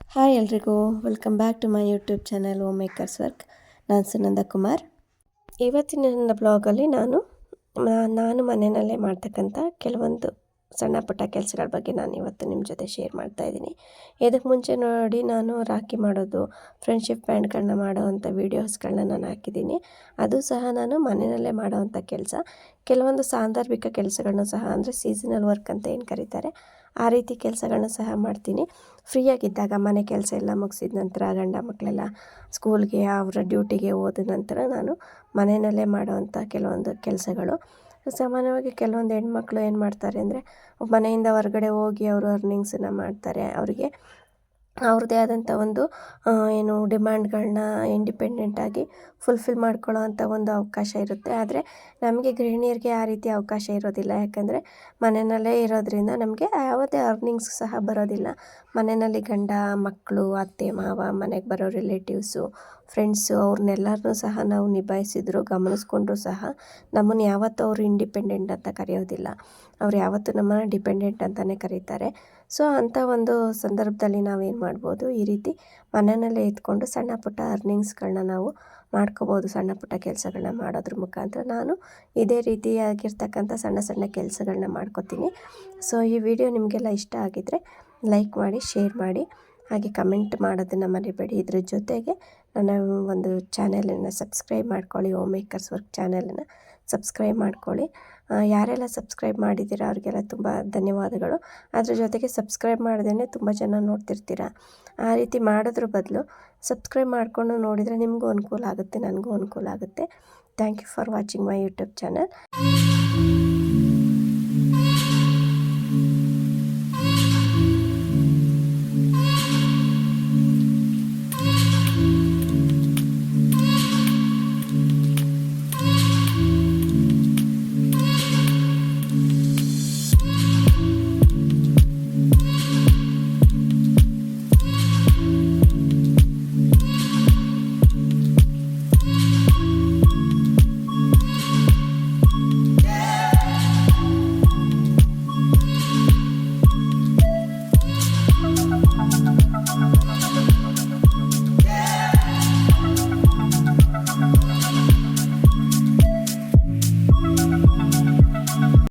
Hi ಎಲ್ರಿಗೂ, welcome back to my YouTube channel home makers work. ನಾನು ಸುನಂದ ಕುಮಾರ್. ಇವತ್ತಿನ ನನ್ನ ಬ್ಲಾಗಲ್ಲಿ ನಾನು ನಾನು ಮನೆಯಲ್ಲೇ ಮಾಡ್ತಕ್ಕಂಥ ಕೆಲವೊಂದು ಸಣ್ಣ ಪುಟ್ಟ ಕೆಲಸಗಳ ಬಗ್ಗೆ ನಾನು ಇವತ್ತು ನಿಮ್ಮ ಜೊತೆ ಶೇರ್ ಮಾಡ್ತಾ ಇದ್ದೀನಿ. ಇದಕ್ಕೆ ಮುಂಚೆ ನೋಡಿ ನಾನು ರಾಖಿ ಮಾಡೋದು ಫ್ರೆಂಡ್ಶಿಪ್ ಬ್ಯಾಂಡ್ಗಳನ್ನ ಮಾಡೋವಂಥ ವೀಡಿಯೋಸ್ಗಳನ್ನ ನಾನು ಹಾಕಿದ್ದೀನಿ. ಅದು ಸಹ ನಾನು ಮನೆಯಲ್ಲೇ ಮಾಡೋವಂಥ ಕೆಲಸ. ಕೆಲವೊಂದು ಸಾಂದರ್ಭಿಕ ಕೆಲಸಗಳನ್ನೂ ಸಹ ಅಂದರೆ ಸೀಸನಲ್ ವರ್ಕ್ ಅಂತ ಏನು ಕರೀತಾರೆ, ಆ ರೀತಿ ಕೆಲಸಗಳನ್ನ ಸಹ ಮಾಡ್ತೀನಿ. ಫ್ರೀಯಾಗಿದ್ದಾಗ ಮನೆ ಕೆಲಸ ಎಲ್ಲ ಮುಗಿಸಿದ ನಂತರ ಗಂಡ ಮಕ್ಕಳೆಲ್ಲ ಸ್ಕೂಲ್ಗೆ ಅವರ ಡ್ಯೂಟಿಗೆ ಹೋದ ನಂತರ ನಾನು ಮನೆಯಲ್ಲೇ ಮಾಡೋವಂಥ ಕೆಲವೊಂದು ಕೆಲಸಗಳು. ಸಾಮಾನ್ಯವಾಗಿ ಕೆಲವೊಂದು ಹೆಣ್ಮಕ್ಳು ಏನು ಮಾಡ್ತಾರೆ ಅಂದರೆ, ಮನೆಯಿಂದ ಹೊರಗಡೆ ಹೋಗಿ ಅವರು ಅರ್ನಿಂಗ್ಸನ್ನು ಮಾಡ್ತಾರೆ. ಅವರಿಗೆ ಅವ್ರದ್ದೇ ಆದಂಥ ಒಂದು ಏನು ಡಿಮ್ಯಾಂಡ್ಗಳನ್ನ ಇಂಡಿಪೆಂಡೆಂಟಾಗಿ ಫುಲ್ಫಿಲ್ ಮಾಡ್ಕೊಳ್ಳೋ ಅಂಥ ಒಂದು ಅವಕಾಶ ಇರುತ್ತೆ. ಆದರೆ ನಮಗೆ ಗೃಹಿಣಿಯರಿಗೆ ಆ ರೀತಿ ಅವಕಾಶ ಇರೋದಿಲ್ಲ. ಯಾಕಂದರೆ ಮನೆಯಲ್ಲೇ ಇರೋದ್ರಿಂದ ನಮಗೆ ಯಾವುದೇ ಅರ್ನಿಂಗ್ಸ್ ಸಹ ಬರೋದಿಲ್ಲ. ಮನೆಯಲ್ಲಿ ಗಂಡ ಮಕ್ಕಳು ಅತ್ತೆ, ಮಾವ, ಮನೆಗೆ ಬರೋ ರಿಲೇಟಿವ್ಸು ಫ್ರೆಂಡ್ಸು ಅವ್ರನ್ನೆಲ್ಲರನ್ನೂ ಸಹ ನಾವು ನಿಭಾಯಿಸಿದ್ರು, ಗಮನಿಸ್ಕೊಂಡ್ರು ಸಹ ನಮ್ಮನ್ನು ಯಾವತ್ತೂ ಅವರು ಇಂಡಿಪೆಂಡೆಂಟ್ ಅಂತ ಕರೆಯೋದಿಲ್ಲ. ಅವ್ರು ಯಾವತ್ತೂ ನಮ್ಮನ್ನು ಡಿಪೆಂಡೆಂಟ್ ಅಂತಲೇ ಕರೀತಾರೆ. ಸೊ ಅಂಥ ಒಂದು ಸಂದರ್ಭದಲ್ಲಿ ನಾವೇನು ಮಾಡ್ಬೋದು? ಈ ರೀತಿ ಮನೆಯಲ್ಲೇ ಇದ್ಕೊಂಡು ಸಣ್ಣ ಪುಟ್ಟ ಅರ್ನಿಂಗ್ಸ್ಗಳನ್ನ ನಾವು ಮಾಡ್ಕೋಬೋದು ಸಣ್ಣ ಪುಟ್ಟ ಕೆಲಸಗಳನ್ನ ಮಾಡೋದ್ರ ಮುಖಾಂತರ. ನಾನು ಇದೇ ರೀತಿಯಾಗಿರ್ತಕ್ಕಂಥ ಸಣ್ಣ ಸಣ್ಣ ಕೆಲಸಗಳನ್ನ ಮಾಡ್ಕೋತೀನಿ. ಸೊ ಈ ವಿಡಿಯೋ ನಿಮಗೆಲ್ಲ ಇಷ್ಟ ಆಗಿದ್ದರೆ ಲೈಕ್ ಮಾಡಿ, ಶೇರ್ ಮಾಡಿ, ಹಾಗೆ ಕಮೆಂಟ್ ಮಾಡೋದನ್ನು ಮರಿಬೇಡಿ. ಇದ್ರ ಜೊತೆಗೆ ನನ್ನ ಒಂದು ಚಾನೆಲನ್ನು ಸಬ್ಸ್ಕ್ರೈಬ್ ಮಾಡ್ಕೊಳ್ಳಿ ಹೋಮ್ ಮೇಕರ್ಸ್ ವರ್ಕ್ ಚಾನೆಲನ್ನು. ಸಬ್ಸ್ಕ್ರೈಬ್ ಮಾಡ್ಕೊಳ್ಳಿ. ಯಾರೆಲ್ಲ ಸಬ್ಸ್ಕ್ರೈಬ್ ಮಾಡಿದ್ದೀರ ಅವ್ರಿಗೆಲ್ಲ ತುಂಬ ಧನ್ಯವಾದಗಳು. ಅದ್ರ ಜೊತೆಗೆ ಸಬ್ಸ್ಕ್ರೈಬ್ ಮಾಡ್ದೇ ತುಂಬ ಜನ ನೋಡ್ತಿರ್ತೀರ. ಆ ರೀತಿ ಮಾಡೋದ್ರ ಬದಲು ಸಬ್ಸ್ಕ್ರೈಬ್ ಮಾಡಿಕೊಂಡು ನೋಡಿದರೆ ನಿಮಗೂ ಅನುಕೂಲ ಆಗುತ್ತೆ, ನನಗೂ ಅನುಕೂಲ ಆಗುತ್ತೆ. Thank you for watching my YouTube channel